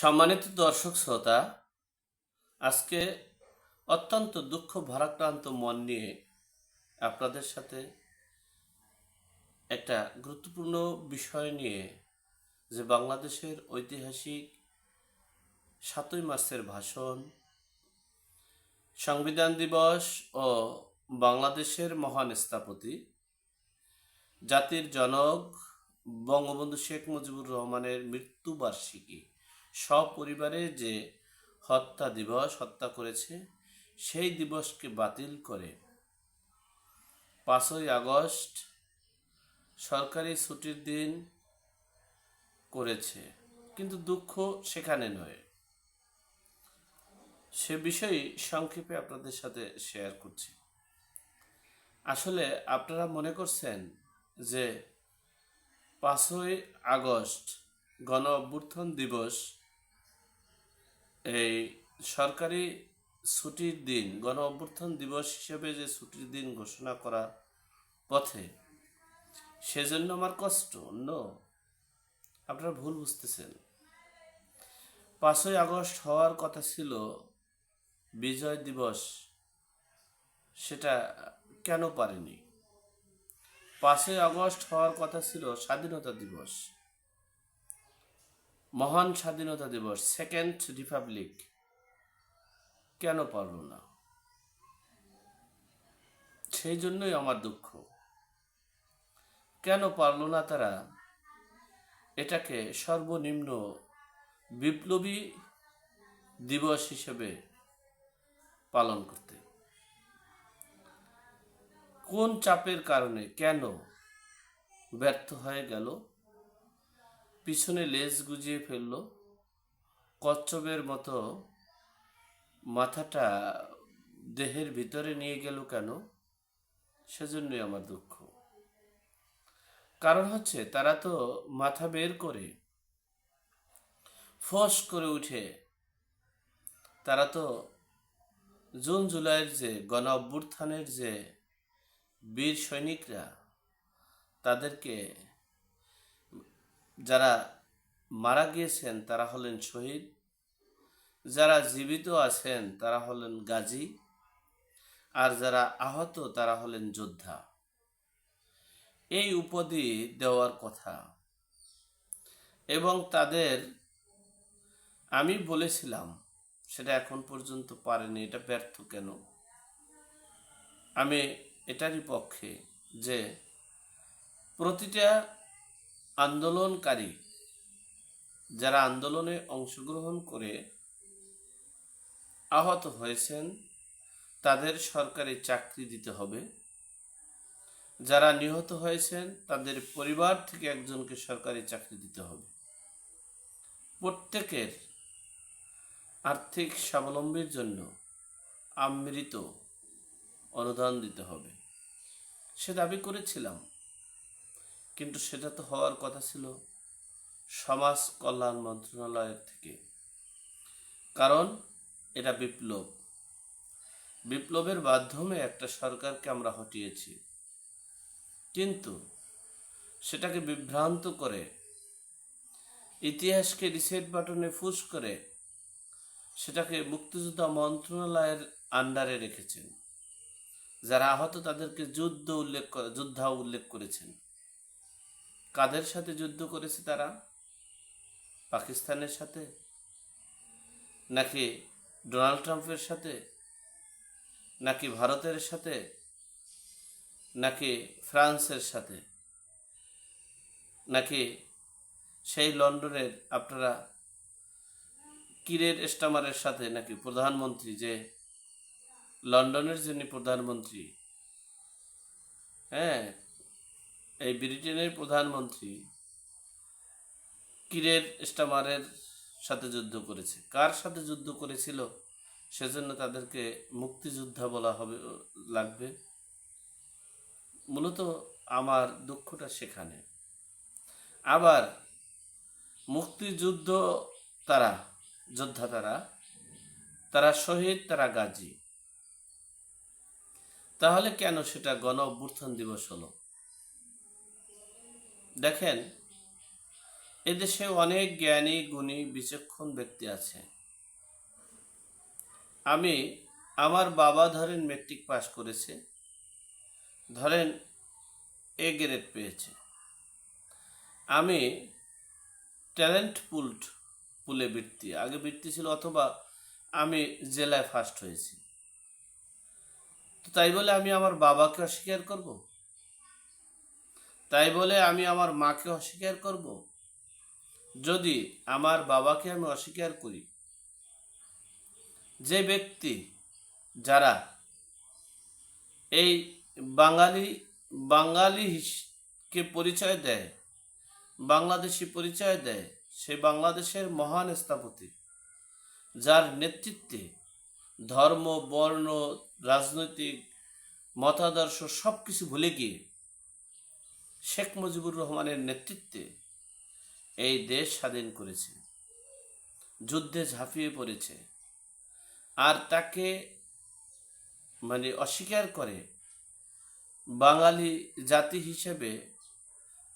সম্মানিত দর্শক শ্রোতা, আজকে অত্যন্ত দুঃখ ভারাক্রান্ত মন নিয়ে আপনাদের সাথে একটা গুরুত্বপূর্ণ বিষয় নিয়ে যে বাংলাদেশের ঐতিহাসিক সাতই মার্চের ভাষণ, সংবিধান দিবস ও বাংলাদেশের মহান স্থাপতি, জাতির জনক বঙ্গবন্ধু শেখ মুজিবুর রহমানের মৃত্যুবার্ষিকী। সপরিবারে যে হত্যা দিবস হত্যা করেছে, সেই দিবসকে বাতিল করে পাঁচই আগস্ট সরকারি ছুটির দিন করেছে। কিন্তু দুঃখ সেখানে নয়। সে বিষয়ে সংক্ষেপে আপনাদের সাথে শেয়ার করছি। আসলে আপনারা মনে করছেন যে পাঁচই আগস্ট গণ অভ্যুত্থান দিবস এই সরকারি ছুটির দিন, গণ অভ্যুত্থান দিবস হিসেবে যে ছুটির দিন ঘোষণা করা পথে, সেজন্য আমার কষ্ট। অন্য আপনারা ভুল বুঝতেছেন। পাঁচই আগস্ট হওয়ার কথা ছিল, বিজয় দিবস, সেটা কেন পারেনি? পাঁচই আগস্ট হওয়ার কথা ছিল, স্বাধীনতা দিবস। মহান স্বাধীনতা দিবস সেকেন্ড রিপাবলিক কেন পারল না? সেই জন্যই আমার দুঃখ। কেন পারল না তারা? এটাকে সর্বনিম্ন বিপ্লবী দিবস হিসেবে পালন করতে। কোন চাপের কারণে কেন ব্যর্থ হয়ে গেল? পিছনে লেজ গুজিয়ে ফেলল। কচ্ছপের মতো মাথাটা দেহের ভিতরে নিয়ে গেল কেন? সেজন্যই আমার দুঃখ। কারণ হচ্ছে, তারা তো মাথা বের করে ফস করে উঠে। তারা তো জুন জুলাইয়ের যে গণ অভ্যুত্থানের যে বীর সৈনিকরা, তাদেরকে যারা মারা গিয়েছেন, তারা হলেন শহীদ। যারা জীবিত আছেন, তারা হলেন গাজী। আর যারা আহত, তারা হলেন যোদ্ধা। এই উপাধি দেওয়ার কথা। এবং তাদের, আমি বলেছিলাম, সেটা এখন পর্যন্ত পারেনি, এটা ব্যর্থ কেন? আমি এটারই পক্ষে যে প্রতিটা আন্দোলনকারী যারা আন্দোলনে অংশগ্রহণ করে আহত হয়েছেন, তাদের সরকারি চাকরি দিতে হবে। যারা নিহত হয়েছেন, তাদের পরিবার থেকে একজনকে সরকারি চাকরি দিতে হবে। প্রত্যেকের আর্থিক স্বাবলম্বীর জন্য আমৃত অনুদান দিতে হবে। সে দাবি করেছিলাম কিন্তু সেটা তো হওয়ার কথা ছিল সমাজ কল্যাণ মন্ত্রণালয়ের থেকে। কারণ এটা বিপ্লব। বিপ্লবের মাধ্যমে একটা সরকারকে আমরা হটিয়েছি। কিন্তু সেটাকে বিভ্রান্ত করে, ইতিহাসকে রিসেট বাটনে ফুস করে, সেটাকে মুক্তিযোদ্ধা মন্ত্রণালয়ের আন্ডারে রেখেছেন। যারা আহত তাদেরকে যুদ্ধ উল্লেখ যোদ্ধা উল্লেখ করেছেন। কাদের সাথে যুদ্ধ করেছে তারা? পাকিস্তানের সাথে? নাকি ডোনাল্ড ট্রাম্পের সাথে? নাকি ভারতের সাথে? নাকি ফ্রান্সের সাথে? নাকি সেই লন্ডনের আপনারা কিরের স্টামারের সাথে নাকি প্রধানমন্ত্রী যে লন্ডনের যিনি প্রধানমন্ত্রী? হ্যাঁ এই ব্রিটেনের প্রধানমন্ত্রী কিরের স্টামারের সাথে যুদ্ধ করেছে। কার সাথে যুদ্ধ করেছিল? সেজন্য তাদেরকে মুক্তিযোদ্ধা বলা হবে, লাগবে। মূলত আমার দুঃখটা সেখানে। আবার মুক্তিযুদ্ধ তারা, যোদ্ধা তারা তারা শহীদ, তারা গাজী। তাহলে কেন সেটা গণ অভ্যুত্থান দিবস হলো? দেখেন, এদেশে অনেক জ্ঞানী, গুণী, বিচক্ষণ ব্যক্তি আছে। আমি আমার বাবা ধরেন মেট্রিক পাস করেছে। ধরেন এ গ্রেড পেয়েছে। আমি ট্যালেন্ট পুলড পুলে বৃত্তি আগে বৃত্তি ছিল অথবা আমি জেলায় ফার্স্ট হয়েছি। তাই বলে আমি আমার বাবাকে অস্বীকার করব? তাই বলে আমি আমার মাকে অস্বীকার করব? যদি আমার বাবাকে আমি অস্বীকার করি, যে ব্যক্তি যারা এই বাঙালি বাঙালি কে পরিচয় দেয়, বাংলাদেশি পরিচয় দেয়, সে বাংলাদেশের মহান স্থপতি, যার নেতৃত্বে ধর্ম, বর্ণ, রাজনৈতিক, মতাদর্শ সব কিছু ভুলে গিয়ে শেখ মুজিবুর রহমানের নেতৃত্বে এই দেশ স্বাধীন করেছে। যুদ্ধে ঝাঁপিয়ে পড়েছে। আর তাকে মানে অস্বীকার করে বাঙালি জাতি হিসেবে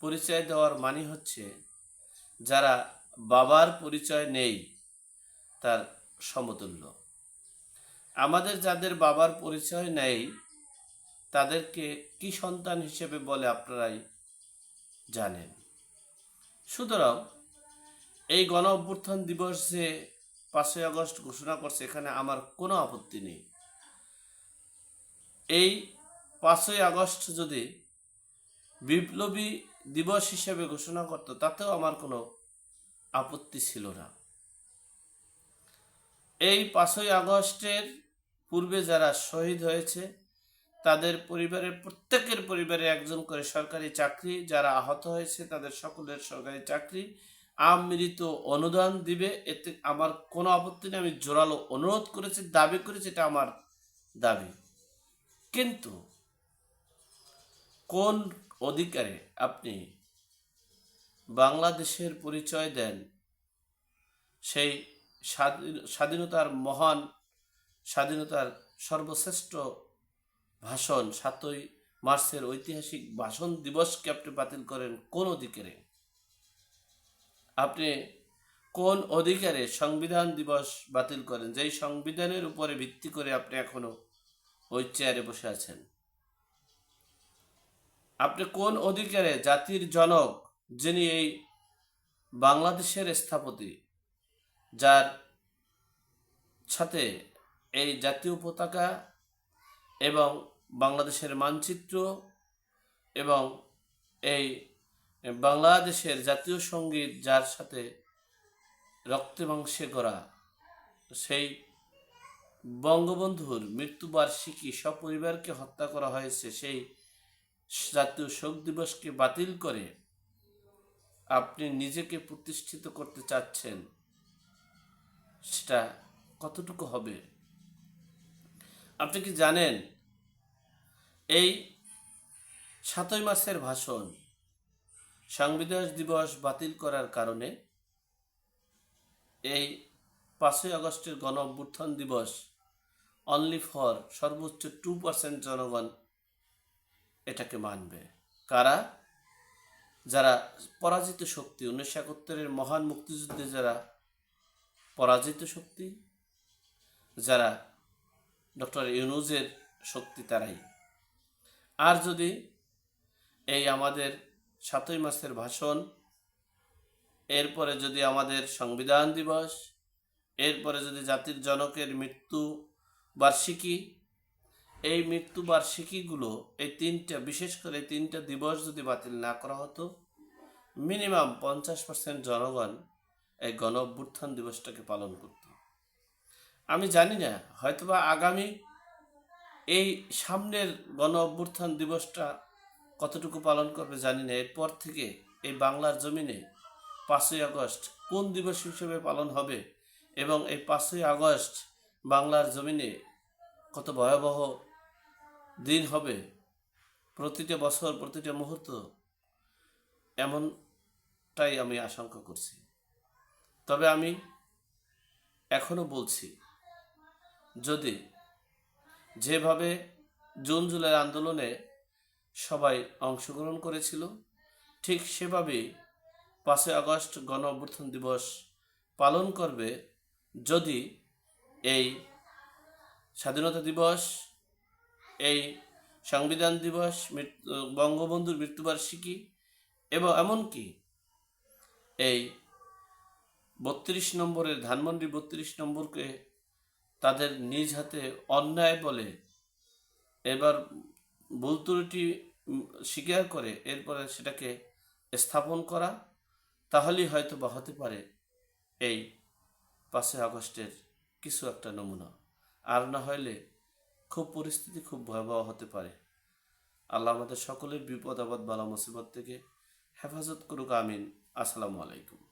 পরিচয় দেওয়ার মানে হচ্ছে যারা বাবার পরিচয় নেই, তার সমতুল্য। আমাদের যাদের বাবার পরিচয় নেই, তাদেরকে কি সন্তান হিসেবে বলে আপনারাই জানেন। সুতরাং এই গণ অভ্যুত্থান দিবস যে পাঁচই আগস্ট ঘোষণা করছে, এখানে আমার কোনো আপত্তি নেই। এই পাঁচই আগস্ট যদি বিপ্লবী দিবস হিসেবে ঘোষণা করত, তাতেও আমার কোনো আপত্তি ছিল না। এই পাঁচই আগস্টের পূর্বে যারা শহীদ হয়েছে তাদের পরিবারের, প্রত্যেকের পরিবারে একজন করে সরকারি চাকরি, যারা আহত হয়েছে তাদের সকলের সরকারি চাকরি। আমৃত অনুদান দিবে, এতে আমার কোনো আপত্তি নেই, আমি জোরালো অনুরোধ করেছি, দাবি করেছি, এটা আমার দাবি। কিন্তু কোন অধিকারে আপনি বাংলাদেশের পরিচয় দেন, সেই স্বাধীন- স্বাধীনতার মহান, স্বাধীনতার সর্বশ্রেষ্ঠ ভাষণ সাতই মার্চের ঐতিহাসিক ভাষণ দিবসকে আপনি বাতিল করেন কোন অধিকারে? আপনি কোন অধিকারে সংবিধান দিবস বাতিল করেন? যেই সংবিধানের উপরে ভিত্তি করে আপনি এখনও ওই চেয়ারে বসে আছেন। আপনি কোন অধিকারে জাতির জনক যিনি এই বাংলাদেশের স্থপতি, যার সাথে এই জাতীয় পতাকা এবং বাংলাদেশের মানচিত্র এবং এই বাংলাদেশের জাতীয় সংগীত যার সাথে রক্তে মাংসে করা সেই বঙ্গবন্ধুর মৃত্যুবার্ষিকী সপরিবারকে হত্যা করা হয়েছে, সেই জাতীয় শোক দিবসকে বাতিল করে আপনি নিজেকে প্রতিষ্ঠিত করতে চাচ্ছেন, সেটা কতটুকু হবে? আপনি কি জানেন এই সাতই মাসের ভাষণ সংবিধান দিবস বাতিল করার কারণে এই পাঁচই আগস্টের গণ অভ্যুত্থান দিবস অনলি ফর সর্বোচ্চ টু পার্সেন্ট জনগণ এটাকে মানবে। কারা? যারা পরাজিত শক্তি উনিশশো একাত্তরের মহান মুক্তিযুদ্ধে যারা পরাজিত শক্তি, যারা ডক্টর ইউনুজের শক্তি, তারাই। আর যদি এই আমাদের সাতই মাসের ভাষণ, এরপরে যদি আমাদের সংবিধান দিবস, এরপরে যদি জাতির জনকের মৃত্যু বার্ষিকী, এই মৃত্যু বার্ষিকীগুলো, এই তিনটা, বিশেষ করে তিনটা দিবস যদি বাতিল না করা হতো, মিনিমাম পঞ্চাশ পার্সেন্ট জনগণ এই গণ অভ্যুত্থান দিবসটাকে পালন করত। আমি জানি না, হয়তোবা আগামী এই সামনের গণ অভ্যুত্থান দিবসটা কতটুকু পালন করবে জানি না। এরপর থেকে এই বাংলার জমিনে পাঁচই আগস্ট কোন দিবস হিসেবে পালন হবে এবং এই পাঁচই আগস্ট বাংলার জমিনে কত ভয়াবহ দিন হবে, প্রতিটা বছর, প্রতিটা মুহূর্ত, এমনটাই আমি আশঙ্কা করছি। তবে আমি এখনও বলছি, যদি যেভাবে জুন জুলাই আন্দোলনে সবাই অংশগ্রহণ করেছিল, ঠিক সেভাবে পাঁচই আগস্ট গণ অভ্যুত্থান দিবস পালন করবে যদি এই স্বাধীনতা দিবস, এই সংবিধান দিবস বঙ্গবন্ধুর মৃত্যুবার্ষিকী এবং এমনকি এই বত্রিশ নম্বরের ধানমন্ডি বত্রিশ নম্বরকে তাদের নিজ হাতে অন্যায় বলে এবার ভুল ত্রুটি স্বীকার করে এরপরে সেটাকে স্থাপন করা, তাহলেই হয়তো বা হতে পারে এই পাঁচই আগস্টের কিছু একটা নমুনা। আর না হলে খুব পরিস্থিতি খুব ভয়াবহ হতে পারে। আল্লাহ আমাদের সকলের বিপদ, আপদ, বালা, মুসিবত থেকে হেফাজত করুক, আমিন। আসসালামু আলাইকুম।